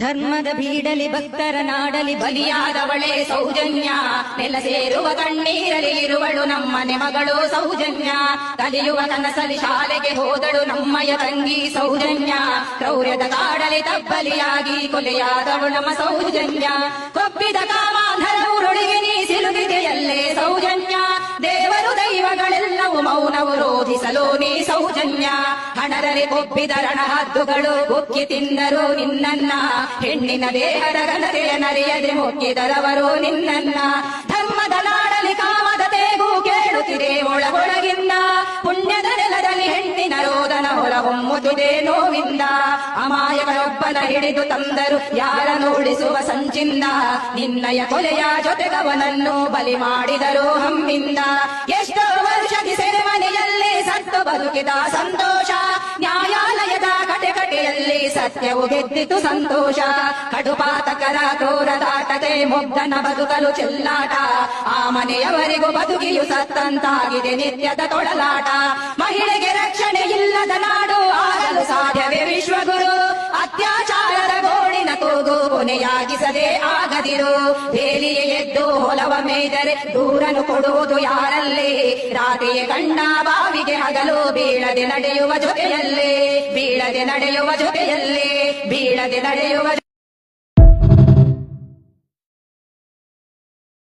ಧರ್ಮದ ಬೀಡಲಿ ಭಕ್ತರ ನಾಡಲಿ ಬಲಿಯಾದವಳೆ ಸೌಜನ್ಯ. ನೆಲ ಸೇರುವ ಕಣ್ಣೀರಲಿ ಇರುವಳು ನಮ್ಮನೆ ಮಗಳು ಸೌಜನ್ಯ. ಕಲಿಯುವ ಕನಸಲಿ ಶಾಲೆಗೆ ಹೋದಳು ನಮ್ಮಯ ತಂಗಿ ಸೌಜನ್ಯ. ಕ್ರೌರ್ಯದ ಕಾಡಲಿ ತಬ್ಬಲಿಯಾಗಿ ಕೊಲೆಯಾದವಳು ನಮ್ಮ ಸೌಜನ್ಯ. ಕೊಪ್ಪಿದ ಮೌನವು ರೋಧಿಸಲು ನೀ ಸೌಜನ್ಯ. ಹಣದಲ್ಲಿ ಒಪ್ಪಿದ ರಣಹದ್ದುಗಳು ಉಕ್ಕಿ ತಿಂದರು ನಿನ್ನನ್ನ. ಹೆಣ್ಣಿನ ದೇಹದ ಘನತೆಯ ನರಿಯದೆ ಮುಕ್ಕಿದರವರು ನಿನ್ನನ್ನ. ಧರ್ಮದ ನಾಡಲಿ ಕಾಮದ ತೇಗು ಕೇಳುತ್ತಿದೆ ಒಳಗೊಳಗಿಂದ. ಪುಣ್ಯದ ನೆಲದಲ್ಲಿ ಹೆಣ್ಣಿನ ರೋದನ ಹೊರಹೊಮ್ಮುತ್ತಿದೆ ನೋವಿಂದ ಅಮಾಯಕರೊಬ್ಬನ ಹಿಡಿದು ತಂದರು ಯಾರನ್ನು ಉಳಿಸುವ ಸಂಚಿಂದ. ನಿನ್ನಯ ಕೊಲೆಯ ಜೊತೆಗವನನ್ನು ಬಲಿ ಮಾಡಿದರು ಹಮ್ಮಿಂದ. ಎಷ್ಟೋ ಬದುಕಿದ ಸಂತೋಷ, ನ್ಯಾಯಾಲಯದ ಕಟೆಕಟೆಯಲ್ಲಿ ಸತ್ಯವು ಗೆದ್ದಿತು ಸಂತೋಷ. ಕಡುಪಾತಕರ ಕ್ರೂರದಾಟದೆ ಮುಗ್ಧನ ಬದುಕಲು ಚೆಲ್ಲಾಟ. ಆ ಮನೆಯವರಿಗೂ ಬದುಕಿಯು ಸತ್ತಂತಾಗಿದೆ ನಿತ್ಯದ ತೊಳಲಾಟ ಮಹಿಳೆಗೆ ರಕ್ಷಣೆ ಇಲ್ಲದ ನಾಡು ಆಗಲು ಸಾಧ್ಯವೇ ವಿಶ್ವಗುರು. ಅತ್ಯಾಚಾರದ ಗೋಳಿನ ತೂಗು ಕೊನೆಯಾಗಿಸದೆ ಆಗದಿರು. ಬೇಲಿಯೇ ಹೊಲವ ಮೇದರೆ ದೂರನು ಕೊಡುವುದು ಯಾರಲ್ಲಿ? ರಾತ್ರಿಯ ಕಂಡ ಬಾವಿಗೆ ಹಗಲು ಬೀಳದೆ ನಡೆಯುವ ಜೊತೆಯಲ್ಲಿ, ಬೀಳದೆ ನಡೆಯುವ ಜೊತೆಯಲ್ಲಿ, ಬೀಳದೆ ನಡೆಯುವ